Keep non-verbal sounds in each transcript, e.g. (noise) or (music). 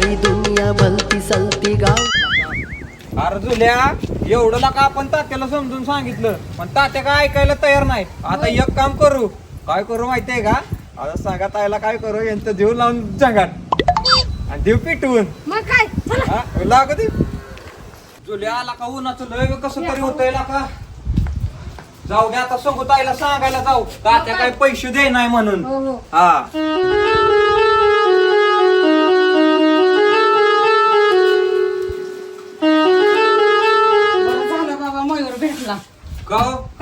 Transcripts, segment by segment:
सारी दुनिया भलती सलती गाव. अरे जुल्या एवढं का आपण तात्याला समजून सांगितलं. पण तात्या काय ऐकायला तयार नाही आता एक काम करू. काय करू माहितीये का? आता सांगा ताईला काय करू यांचं देव लावून जंगाट आणि देव पिटवून. मग काय? चला. हा, लागू दे. जुल्या आला का उन्हाचं लय कसं तरी होतंय का जाऊ दे आता सांगू ताईला सांगायला जाऊ. तात्या काय? पैसे दे नाही म्हणून. हो हो. हा.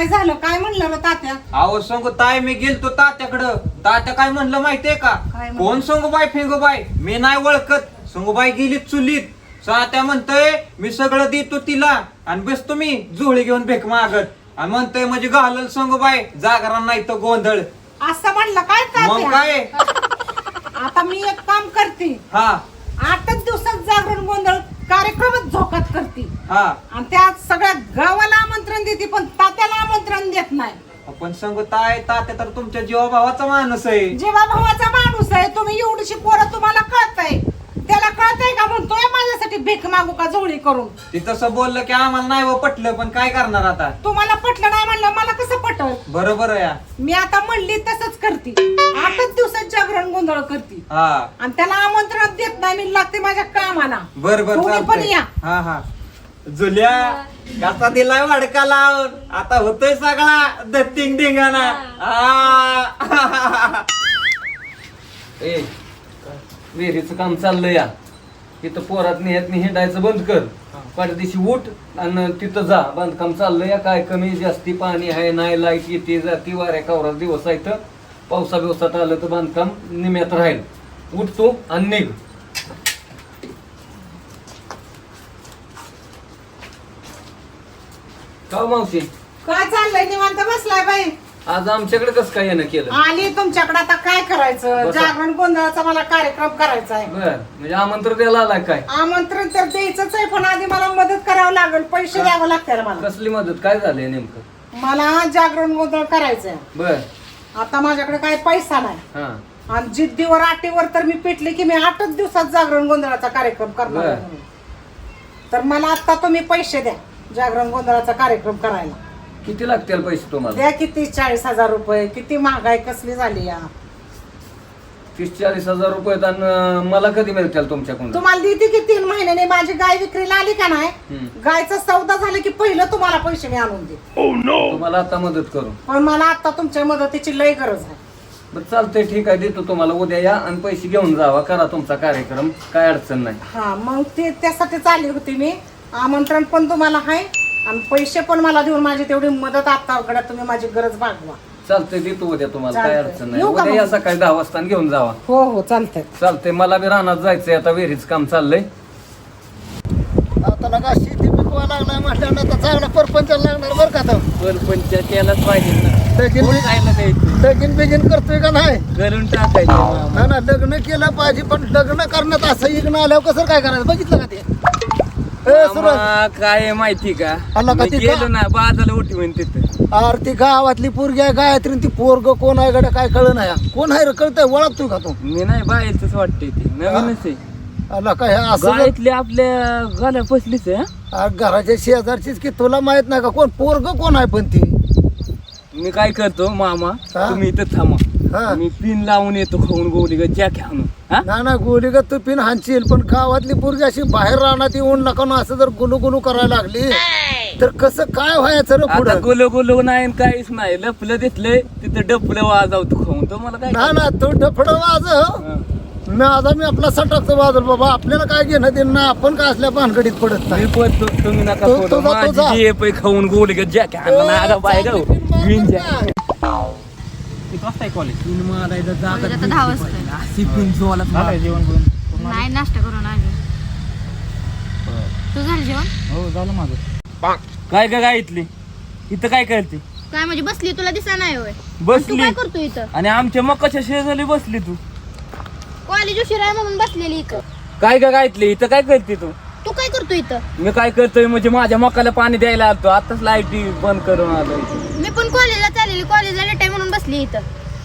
काय झालं? काय म्हणलं रे तात्या? अहो संगू ताय मी गेलतो तात्याकडं. तात्या काय म्हणलं माहितीये का? काय म्हणलं? कोण संगूबाई फेंगूबाई? मी नाही ओळखत. संगूबाई गेली चुलीत. तात्या म्हणतोय मी सगळं देतो तिला. आणि बसतो मी जुळी घेऊन भेक मागत. आणि म्हणतोय म्हणजे घालल संगूबाई जागरण नाही तर गोंधळ. असं म्हणलं काय मग तात्या काय? आता मी एक काम करते. हा. आठच दिवसात जागरण गोंधळ कार्यक्रमच झोकात करते. हा. आणि त्या सगळ्या गावाला आमंत्रण देते पण तात्याला आमंत्रण देत नाही. आपण संगू ताय तात्या तर तुमच्या जीवाभावाचा माणूस आहे. जेव्हा भावाचा माणूस आहे. तुम्ही एवढीशी पोरं तुम्हाला कळतंय. त्याला कळतंय का म्हणतोय माझ्यासाठी भीक मागू का जोडी करून? ती तसं बोललं की आम्हाला नाही व पटलं पण काय करणार आता? तुम्हाला पटलं नाही म्हणलं मला कसं पटल? बरोबर आहे. या. मी आता म्हणली तसंच करते. आठच दिवसात जागरण गोंधळ करते. हा. आणि त्याला आमंत्रण देत नाही मी लागते माझ्या कामाला. बर बर तुम्ही पण चालतंय. या. हा हा. जुल्या कसा दिलाय वाडका लावून आता होतोय सगळा दत्तिंग धिंगाणा. आ. (laughs) ए विहिरीचं काम चाललंय या. तिथं पोरात नेहत हिंडायचं बंद कर. पडदिशी उठ आणि तिथं जा. बांधकाम चाललंय या. काय कमी जास्ती पाणी आहे नाही लाइट येते जाती वाऱ्या कावरा दिवस आहे तर पावसा बिवसात आलं तर बांधकाम निम्यात राहील. उठ तू आणि निघ. का हो मावशी? काय चाललंय? निवांत बसलाय बाई. आज आमच्याकडे कसं काय येणं केलं? आली तुमच्याकडे आता काय करायचं? बसा. जागरण गोंधळाचा मला कार्यक्रम करायचा आहे. बर म्हणजे आमंत्रण द्यायला आलाय काय? आमंत्रण तर द्यायचंच आहे पण आधी मला मदत करावं लागेल. पैसे द्यावं लागतील मला. कसली मदत? काय झालंय नेमकं? मला जागरण गोंधळ करायचंय. बर. आता माझ्याकडे काय पैसा नाही. हा. आणि जिद्दीवर आटीवर तर मी पेटले की मी आठच दिवसात जागरण गोंधळाचा कार्यक्रम करणार आहे बर. म्हणून. तर मला आता तुम्ही पैसे द्या जागरण गोंधळाचा कार्यक्रम करायला. किती लागतील पैसे तुम्हाला? द्या किती? चाळीस हजार रुपये. किती महागाई कसली झाली या? तीस चाळीस हजार रुपये आणि मला कधी मिळतील तुमच्याकडून? तुम्हाला देते की तीन महिन्याने माझी गाय विक्रीला आली का नाही? हम्म. गायचा सौदा झाला की पहिलं तुम्हाला पैसे मी आणून दे तुम्हाला आता मदत करू. पण मला आता तुमच्या मदतीची लय गरज आहे. बरं चालतंय ठीक आहे. देतो तुम्हाला. उद्या या आणि पैसे घेऊन जावा. करा तुमचा कार्यक्रम. काय अडचण नाही. हा मग ते त्यासाठी चालली होती मी. आमंत्रण पण तुम्हाला आहे. आणि पैसे पण मला देऊन माझी तेवढी मदत आता घड्यात तुम्ही माझी गरज भागवा. चालतंय देतो उद्या तुम्हाला काय चालतंय. अडचण नाही. येऊ का उद्या या? सकाळी दहा वाजता घेऊन जावा. हो हो चालतंय. चालतंय मला बी रानात जायचंय आता विहिरीच काम चाललंय. आता लगा शेती पिकवा लागलाय म्हटल्यावर आता चांगला परपंच लागणार बरं का तर पंच केलाच पाहिजे लगीन लगीन बिगीन करतोय का नाही? करून टाकायचं ना ना लग्न केलं पाहिजे पण लग्न करण्यात असं इग्न आल्यावर कसं काय करायचं? बघितलं का ते? काय माहिती का? मी? गेलो ना बाजाला उठवून तिथं. अरे ती गावातली पोरगी आहे गायत्री ती पोरग कोण आहे गड्या काय कळ नाही. कोण आहे रे कळतंय ओळखतोय का तू? मी नाही बाहेरच वाटते ती नवीनच आहे. काय हे असं जर- आपल्या गाल्या फसलीच आहे घराच्या शेजारचीच की तुला माहीत नाही का कोण? पोरग कोण आहे पण ती? मी काय करतो मामा हा? तुम्ही इथं थांबा. हा. मी पिन लावून येतो खाऊन गोळी ग जॅक आणून हा? ना ना गोली तू पिन हाणशील पण गावातली पोरगी अशी बाहेर राहणार येऊन नका ना असं जर गुलू गुलू करायला लागली तर कसं काय व्हायचं रे आता पुढं गुलो गुलो नाही आणि काहीच नाही लपलं दिसलंय तिथं डपलं वाजवतो खाऊन तो मला काय ना ना तो डफड वाज हा. मी आता मी आपला सटकतो वाजल बाबा आपल्याला काय घेणं देणं नाही आपण काय असल्या भानगडीत पडत मी नाही तुम्ही नका तो-. तो तो. माझी जे पै खाऊन गोळी ग जॅक आणला ना आता बाहेर हो. किती वाजता आहे कॉलेज पिन मारायला कॉलेज आता दहा वाजता अशी पिन जोरात जेवण करून? नाही नाश्ता करून आली. तू झालं जेवण? हो झालं माझं. काय का काय इथली? इथं काय करते? काय म्हणजे बसली तुला दिसा नाही होय. तू बसली. काय करतो इथं? आणि आमच्या मकाच्या शेजारी बसली तू. कॉलेज उशीर आहे म्हणून बसलेली इथं. काय का काय इथली? इथं काय करते तू? तू काय करतो इथं? मी काय करतोय म्हणजे माझ्या मकाला पाणी द्यायला आलतो. आताच लाइट बंद करून आलो मी पण कॉलेजला चाललेली कॉलेजला लेट आहे बसली इथं.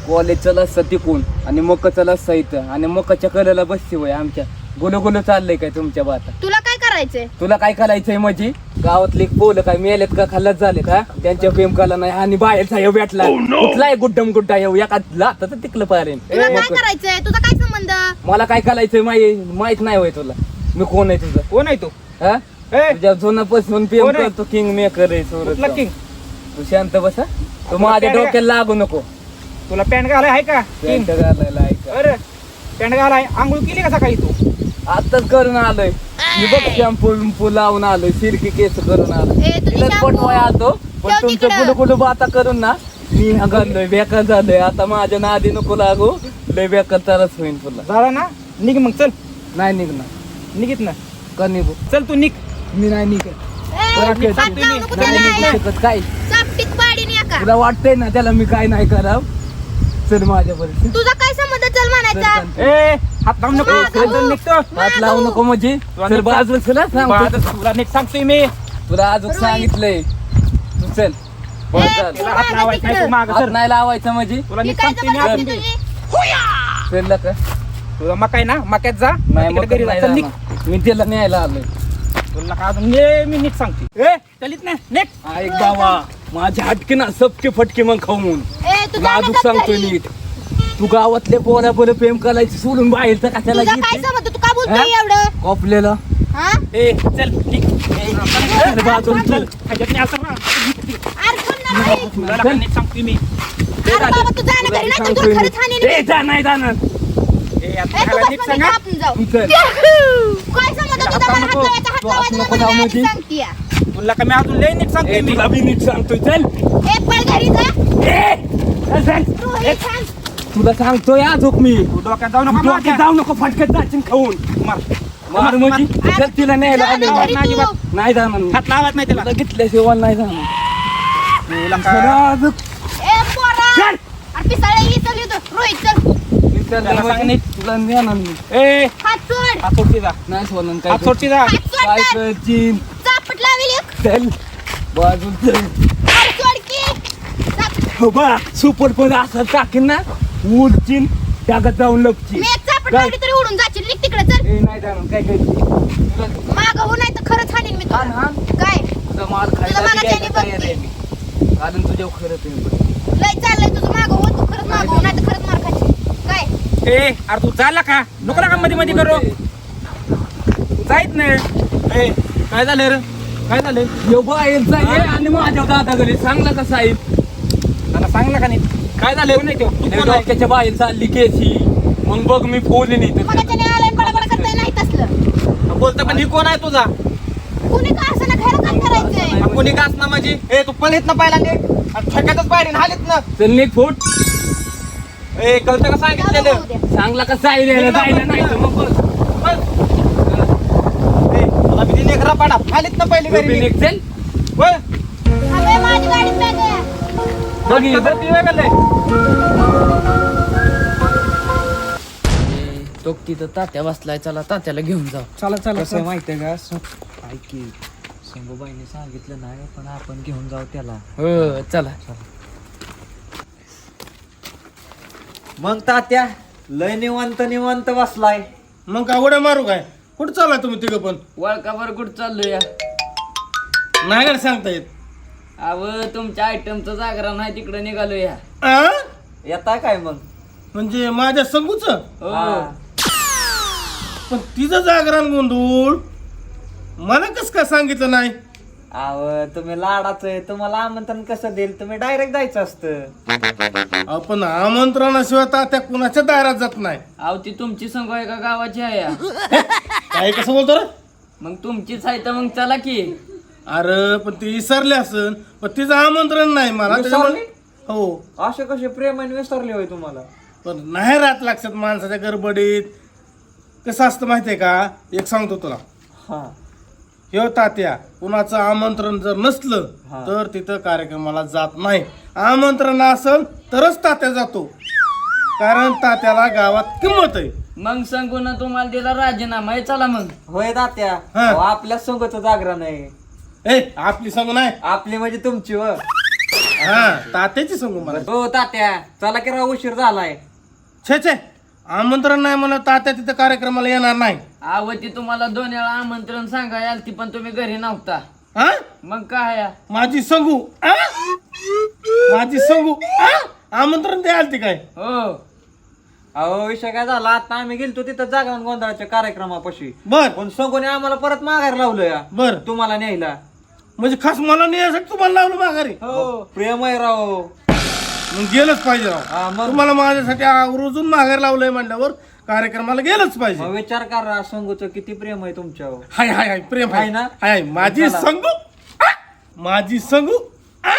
कॉलेजचा लस्सा तिकून आणि मकाचा लस्सा इथं आणि मकाच्या कलेला बसते वय आमच्या. गुलो गुलो चाललंय काय तुमच्या बाता? तुला काय करायचंय? तुला काय करायचंय माझी गावातले पोलं काय मेलेत का खाल्लाच झाले का त्यांच्या प्रेम कला नाही. आणि बाहेरचा येऊ भेटला. कुठलाय गुड्डम गुड्डा येऊ. एका लाता तर तिकलं तुला काय करायचंय? तुझा काय संबंध? मला काय करायचंय माही माहीत नाही होय तुला. मी कोण आहे तुझं? कोण आहे तू? हा? ए. तुझ्या जुनापासून प्रेम कोण आहे? करतो किंग मेकर आहे कुठला. किंग तू शांत बसा. तू माझ्या? डोक्याला लागू नको. तुला पॅन्ट घालाय आहे का? पॅन्ट घालायला अरे पॅन्ट घालाय. आंघोळ केली का सकाळी तू? आताच करून आलोय. मी बघ शॅम्पू बिम्पू लावून आलोय सिल्की केस करून आलोय. ए, तुझी तिलाच shampoo पटवाय आलतो पण ठेव तुमचं तिकडं. कुलू कुलू बाता करून ना मी घाललोय बेकार झालोय. आता माझ्या नादी नको लागू लय बेकार तरच होईन तुला. झाला ना? निघ मग चल. नाही निघणार. निघित ना. का निघू? चल तू निघ. मी नाही निघत. ए, बरं, हात खेळ. लावू नको नाही निघू त्याला. शकत. काय? चापटीत पाडीन एका तुला वाटतंय ना त्याला मी काय नाही कराव? चल माझ्या तुझा काय संबंध? चल म्हणायचा. ए हात लावून नको. निघतो. हात लावू नको म्हणजे. तुला चल नीट बाजूला चला सांगतो बाजू- तुला नीट सांगतोय मी. तुला अजून रोहित. सांगितलंय. तू चल. ए. तुला हात लावायचा नाही, तू माग हात सर नाही लावायचं म्हणजे. तुला नीट काय सांगतोय मी जबरदस्ती अजून तुझी? चल का तुला मकाय ना? मक्यात जा. नाही तिकडे मग घरी जा. नाही चल निघ. जाणार. मी त्याला न्यायला आलोय. तुला का अजून? ये मी नीट सांगते. ए चलित ना निघ ऐक बाबा माझी हटके ना सबके फटके मग खाऊन ए तू तुला जा अजून ना सांगतोय घरी. नीट. तू गावातले पोरा पोरं प्रेम करायचं सोडून बाहेरचं कशाला तुझा काय घेते? संबंध? तू का बोलतोय हा? एवढं? कॉपलेला? हा? ए चल बाजूला चल. ह्याच्यात नाही असं ना. अरे कोण ना बाई? तुला का नीट सांगतोय मी. अरे बाबा तू जा ना घरी नाही तर सांगतोय तुला मी. खरंच हाणीन मी. ए, जा नाही जाणार. ए आता ए, तू ह्याला बस नीटमध्ये सांगा. आपण जाऊ. तू चल काय संबंध? तुझा मला हात लावायचा, हात तू नको नाही मध्ये. सांगतीये. तुला का मी अजून लय नीट सांगतोय ए, मी तुला बी नीट सांगतोय चल ए पळ घरी जा ए, चल, चल. रोहित सांग. तुला सांगतोय आजोक मी तू डोक्यात जाऊ नका डोक्यात. जाऊ नको फटक्यात जाशील खाऊन मार. मार म्हणजे चल तिला न्यायला जा आले ना घरी नाही, तू. नाही जाणार मी. हात लावत नाही त्याला तुला घेतल्याशिवाय नाही जाणार तुला का आजोक. ए पोरा चल. अरे पिसाळे ही चल इथं. रोहित चल त्याला सांग नीट. तुला नेणार मी ए. हात सोड हात सोडती जा. नाही सोडणार काय हात सोडती जा. हात सोड काय तर. करशील चापट लावेल एक. चल. बाजून चल. अरे सोड की. चाप- हो बा सुपर पण असं टाकीन ना? उडचीन त्यागत जाऊन लपची मी एक चापट काय? लावली तरी उडून जाशील. निघ तिकडे चल. ए नाही जाणार काय करशील? माग हो नाही तर खरंच हाणीन मी तुला. हाण. काय? तुझा माल तयार आहे मी. कारण तुझ्या खरं ते लय चाललंय तुझं माग हो तू खरंच माग हो नाही तर खरंच मार खाशील. काय? ए अरे तू झाला का? नको का मध्ये मध्ये करू. जाईत नाही ए काय झालं रे? काय झालं? यो बाहेरचा ये आणि माझ्या दादा घरी. सांगला का साहेब? मला सांगला का नाही? काय झालं? आहे तो? तू कोण आहे? डोक्याच्या बाहेर चालली केसी मग बघ मी नाही तर मगाच्या नाही आलाय बडबड करताय? नाही तसलं. बोलतो पण ही कोण आहे तुझा? कुणी का असं ना खरं काय करायचंय? हा, कोणी काच ना माझी? ए तू पळीत ना पहिला निघ ठेक्यातच पाहिजे हालीत ना. चल निघ फूट ए कळतं का सांगितलेलं? भाऊ द्या. सांगला का साहेब जायला नाही तर मग बघ. बस. ए, तुला भीती लेकरा पाडा? हालीत ना पहिली चल. अबे, माझी गाडी आहे बघ ही, बघ. ती वेगळं तो तिथं तात्या बसलाय. चला तात्याला घेऊन जाऊ. चला चला कसं माहितीये का? स- ऐक की शंभूबाईने सांगितलं नाही पण आपण घेऊन जाऊ त्याला. हो चला. मग तात्या लय निवांत निवांत बसलाय. मग काय उड्या मारू काय? कुठं चाललाय तुम्ही तिघं पण? वळकावर कुठं चाललो या नाही ना सांगता येत. अव तुमच्या आयटमचं जागरण आहे तिकडे निघालो या आ? येता काय मग? म्हणजे माझ्या संगूच? हो. पण तिचं जागरण गोंधळ मला कस काय सांगितलं नाही? अव तुम्ही लाडाच आहे तुम्हाला आमंत्रण कसं देईल? तुम्ही डायरेक्ट जायचं असतं. आपण आमंत्रणाशिवाय त्या कुणाच्या दारात जात नाही? अहो ती तुमची संघ आहे का गावाची आहे? या? काय कसं बोलतो रे? मग तुमचीच आहे तर मग चला की. अरे पण ती विसरली असन. पण तिचं आमंत्रण नाही मला त्याच्यामुळे हो. असे कसे प्रेमाने विसरले होय तुम्हाला? पण नाही राहत लक्षात माणसाच्या गडबडीत. कसं असतं माहितीये का? एक सांगतो तुला. हा. हे तात्या कुणाचं आमंत्रण जर नसलं हा. तर तिथं कार्यक्रमाला जात नाही. आमंत्रण असेल तरच तात्या जातो. कारण तात्याला गावात किंमत आहे. मग सांगू ना तुम्हाला दिला राजीनामा आहे चला मग. होय तात्या. हा. अहो, आपल्या संघच जागरण आहे. ए आपली सांगू नाही. आपली म्हणजे तुमची व. हा तात्याची सांगू मला. हो तात्या चला की राव उशीर झालाय. छे छे. आमंत्रण नाही मला तात्या तिथं कार्यक्रमाला येणार नाही. आवती तुम्हाला दोन वेळा आमंत्रण सांगाय आलती पण तुम्ही घरी नव्हता. हा मग काय या? माझी संगू आ? माझी संगू आ? आमंत्रण ती काय? हो. अहो विषय काय झाला? आता आम्ही गेलतो तिथं जागरण गोंधळाच्या कार्यक्रमापाशी. बर. पण संगोने आम्हाला परत माघार लावलं या बर. तुम्हाला न्यायला. म्हणजे खास मला नेण्यासाठी तुम्हाला लावलं माघारी? हो. प्रेम आहे राव. मग गेलंच पाहिजे राव. मग? तुम्हाला माझ्यासाठी आवर्जून माघार लावलंय म्हणल्यावर कार्यक्रमाला गेलंच पाहिजे. मग विचार करा संगूचं किती प्रेम आहे तुमच्यावर? हाय हाय हाय प्रेम हाय हाय ना? हाय हाय. माझी चला. संगू आ! माझी संगू आ!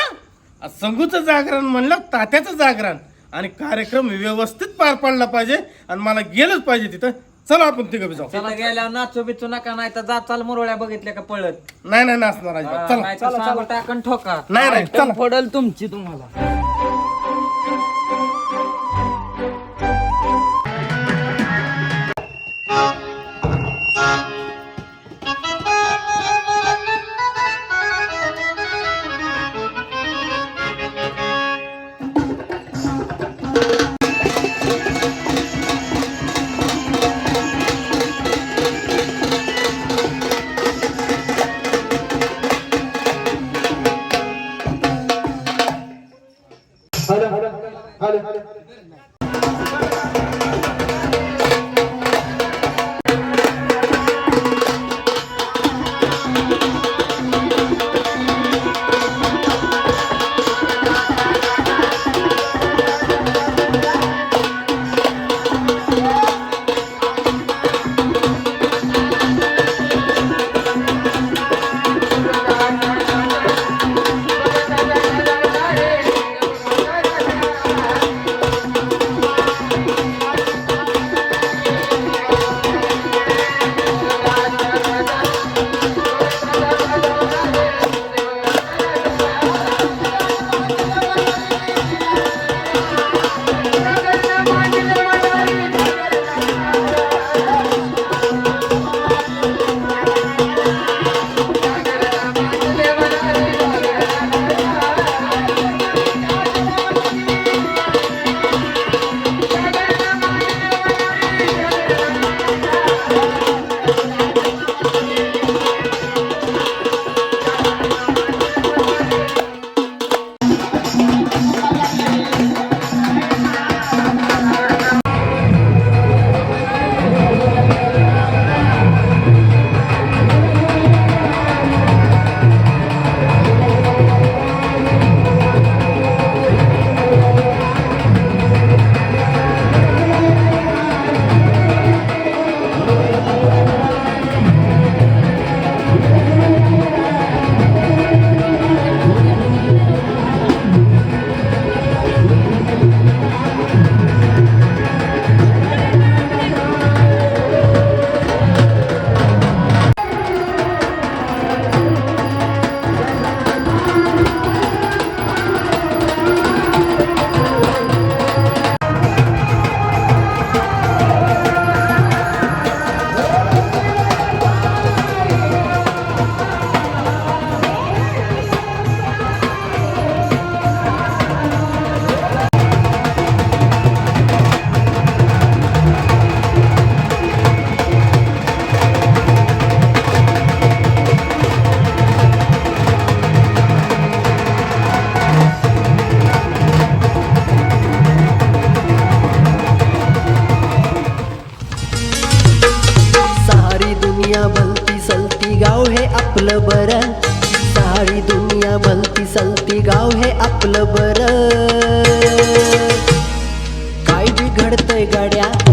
संगूचं जागरण म्हणलं तात्याचं जागरण. आणि कार्यक्रम व्यवस्थित पार पाडला पाहिजे आणि मला गेलंच पाहिजे तिथं. चला आपण तिघं बी जाऊ. चला गेल्यावर नाचू बिचू नका नाही तर जात चाल मुरवळ्या बघितल्या का पळत. नाही नाही नाचणार अजिबात. चला. नाही तर सांगू टाकन ठोका. नाही नाही चला. फोडल तुमची तुम्हाला. सारी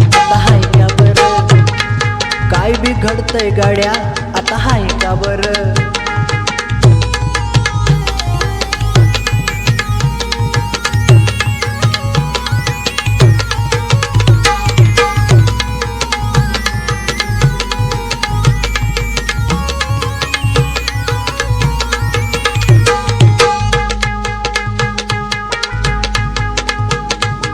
आता हाय का बरं? काय बिघडतंय गाड्या? आता हाय का बरं?